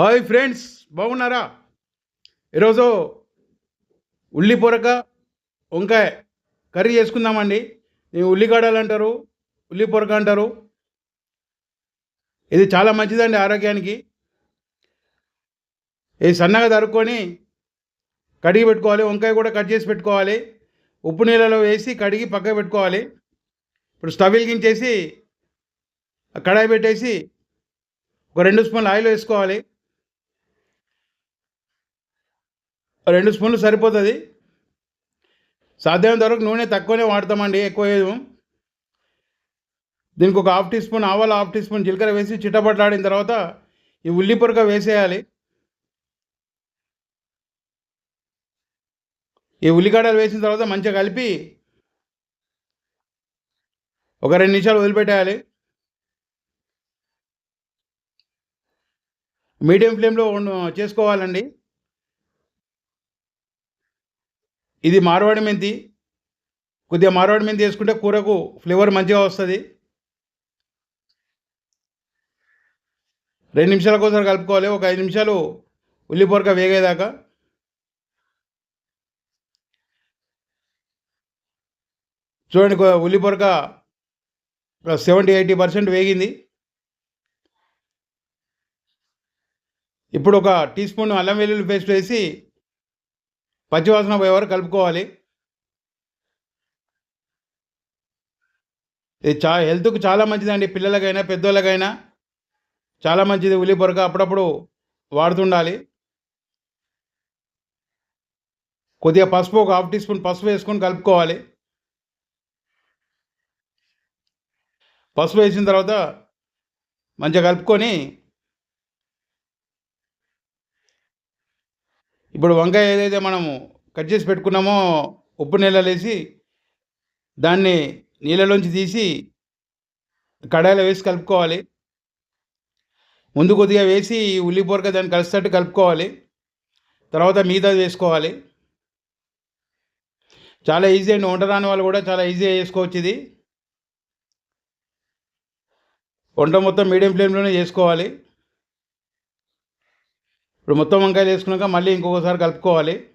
Hi friends బాగున్నారా? ఈరోజు ఉల్లి పొరక వంకాయ కర్రీ చేసుకుందామండి. ఉల్లిగడ్డలు అంటారు ఉల్లి పొరక అంటారు. ఇది చాలా మంచిదండి ఆరోగ్యానికి. ఇది సన్నగా తరుక్కొని కడిగి పెట్టుకోవాలి. వంకాయ కూడా కట్ చేసి పెట్టుకోవాలి. ఉప్పు నీళ్ళలో వేసి కడిగి పక్కకు పెట్టుకోవాలి. ఇప్పుడు స్టవ్ వెలిగించేసి ఆ కడాయి పెట్టేసి ఒక రెండు స్పూన్లు ఆయిల్ వేసుకోవాలి. రెండు స్పూన్లు సరిపోతుంది. సాధ్యమైనంత వరకు నూనె తక్కువనే వాడతామండి ఎక్కువ వేయము దీనికి ఒక హాఫ్ టీ స్పూన్ ఆవాలు హాఫ్ టీ స్పూన్ జీలకర్ర వేసి చిట్టపట్లాడిన తర్వాత ఈ ఉల్లి పొరక వేసేయాలి. ఈ ఉల్లిగడ్డలు వేసిన తర్వాత మంచిగా కలిపి ఒక రెండు నిమిషాలు వదిలిపెట్టేయాలి. మీడియం ఫ్లేమ్లో చేసుకోవాలండి. ఇది మార్వాడి మెంతి. కొద్దిగా మార్వాడి మెంతి వేసుకుంటే కూరకు ఫ్లేవర్ మంచిగా వస్తుంది. రెండు నిమిషాలకు ఒకసారి కలుపుకోవాలి. ఒక ఐదు నిమిషాలు ఉల్లి పొరక వేగేదాకా. చూడండి కొ- ఉల్లి పొరక సెవెంటీ ఎయిటీ పర్సెంట్ వేగింది. ఇప్పుడు ఒక టీ స్పూన్ అల్లం వెల్లుల్లి పేస్ట్ వేసి పచ్చివాసన పోయే వరకు కలుపుకోవాలి. ఇది చా హెల్త్కు చాలా మంచిదండి. పిల్లలకైనా పెద్దోళ్ళకైనా చాలా మంచిది. ఉల్లి పొరక అప్పుడప్పుడు వాడుతుండాలి. కొద్దిగా పసుపు ఒక హాఫ్ టీ స్పూన్ పసుపు వేసుకొని కలుపుకోవాలి. పసుపు వేసిన తర్వాత మంచిగా కలుపుకొని ఇప్పుడు వంకాయ ఏదైతే మనము కట్ చేసి పెట్టుకున్నామో ఉప్పు నీళ్ళలో వేసి దాన్ని నీళ్ళలోంచి తీసి కడాయిలో వేసి కలుపుకోవాలి. ముందు కొద్దిగా వేసి ఈ దాన్ని కలిసేటట్టు కలుపుకోవాలి. తర్వాత మిగతా వేసుకోవాలి. చాలా ఈజీ అండి వంట రాని వాళ్ళు కూడా చాలా ఈజీగా చేసుకోవచ్చు ఇది. వంట మొత్తం మీడియం ఫ్లేమ్లోనే చేసుకోవాలి. ఇప్పుడు మొత్తం వంకాయలు వేసుకున్నాక మళ్ళీ ఇంకొకసారి కలుపుకోవాలి.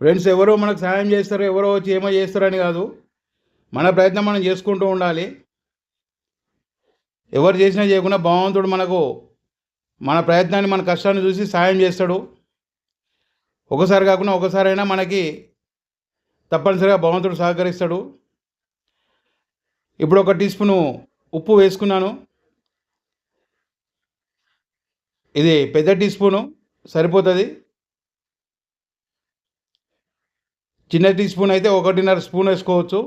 ఫ్రెండ్స్ ఎవరో మనకు సహాయం చేస్తారు ఎవరో వచ్చి ఏమో చేస్తారని కాదు. మన ప్రయత్నం మనం చేసుకుంటూ ఉండాలి. ఎవరు చేసినా చేయకుండా భగవంతుడు మనకు మన ప్రయత్నాన్ని మన కష్టాన్ని చూసి సహాయం చేస్తాడు. ఒకసారి కాకుండా ఒకసారైనా మనకి తప్పనిసరిగా భగవంతుడు సహకరిస్తాడు. ఇప్పుడు ఒక టీ స్పూను ఉప్పు వేసుకున్నాను. ఇది పెద్ద టీ స్పూను సరిపోతుంది. చిన్న టీ స్పూన్ అయితే ఒకటిన్నర స్పూన్ వేసుకోవచ్చు.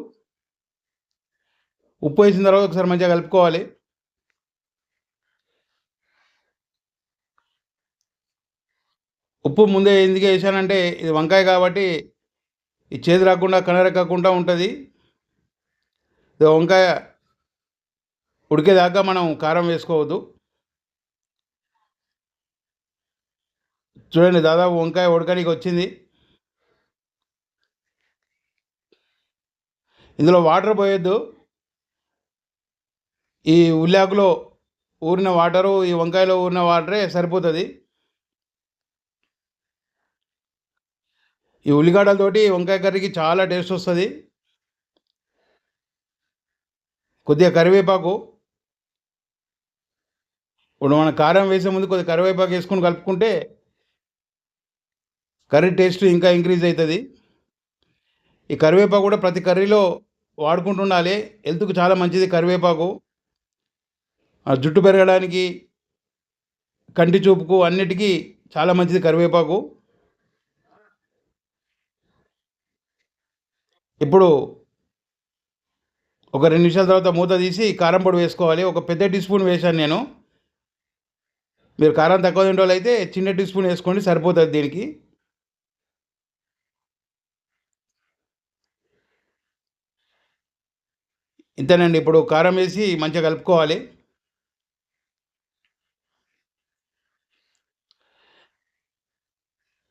ఉప్పు వేసిన తర్వాత ఒకసారి మంచిగా కలుపుకోవాలి. ఉప్పు ముందే ఎందుకు వేసానంటే ఇది వంకాయ కాబట్టి ఈ చేదు రాకుండా కనరక్కకుండా ఉంటుంది. వంకాయ ఉడికేదాకా మనం కారం వేసుకోవద్దు. చూడండి దాదాపు వంకాయ ఉడకడానికి వచ్చింది. ఇందులో వాటర్ పోయొద్దు. ఈ ఉల్లాకులో ఊరిన వాటరు ఈ వంకాయలో ఊరిన వాటరే సరిపోతుంది. ఈ ఉల్లిగడ్డలతోటి వంకాయ కర్రీకి చాలా టేస్ట్ వస్తుంది. కొద్దిగా కరివేపాకు. ఇప్పుడు మనం కారం వేసే ముందు కొద్దిగా కరివేపాకు వేసుకొని కలుపుకుంటే కర్రీ టేస్ట్ ఇంకా ఇంక్రీజ్ అవుతుంది. ఈ కరివేపాకు కూడా ప్రతి కర్రీలో వాడుకుంటుండాలి హెల్త్కు చాలా మంచిది కరివేపాకు. ఆ జుట్టు పెరగడానికి కంటి చూపుకు అన్నిటికీ చాలా మంచిది కరివేపాకు. ఇప్పుడు ఒక రెండు నిమిషాల తర్వాత మూత తీసి కారం పొడి వేసుకోవాలి. ఒక పెద్ద టీ స్పూన్ వేశాను నేను. మీరు కారం తక్కువ తింటే అయితే చిన్న టీ స్పూన్ వేసుకోండి సరిపోతుంది దీనికి. ఇంతేనండి ఇప్పుడు కారం వేసి మంచిగా కలుపుకోవాలి.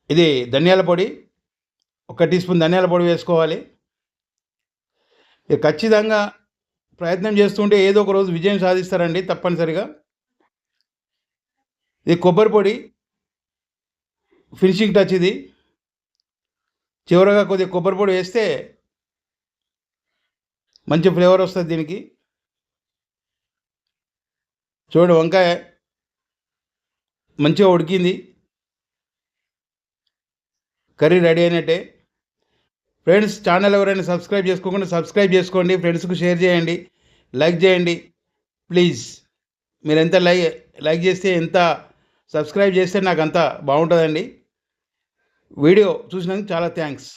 ఇది ధనియాల పొడి. ఒక టీ స్పూన్ ధనియాల పొడి వేసుకోవాలి. ఇక ఖచ్చితంగా ప్రయత్నం చేస్తుంటే ఏదో ఒక రోజు విజయం సాధిస్తారండి తప్పనిసరిగా. ఇది కొబ్బరి పొడి ఫినిషింగ్ టచ్ ఇది. చివరగా కొద్దిగా కొబ్బరి పొడి వేస్తే మంచి ఫ్లేవర్ వస్తుంది దీనికి. చూడండి వంకాయ మంచిగా ఉడికింది. కర్రీ రెడీ అయినట్టే. ఫ్రెండ్స్ ఛానల్ ఎవరైనా సబ్స్క్రైబ్ చేసుకోకుండా సబ్స్క్రైబ్ చేసుకోండి ఫ్రెండ్స్కు షేర్ చేయండి లైక్ చేయండి. ప్లీజ్ మీరు ఎంత లైక్ లైక్ చేస్తే ఎంత సబ్స్క్రైబ్ చేస్తే నాకు అంత బాగుంటుందండి. వీడియో చూసినందుకు చాలా థ్యాంక్స్.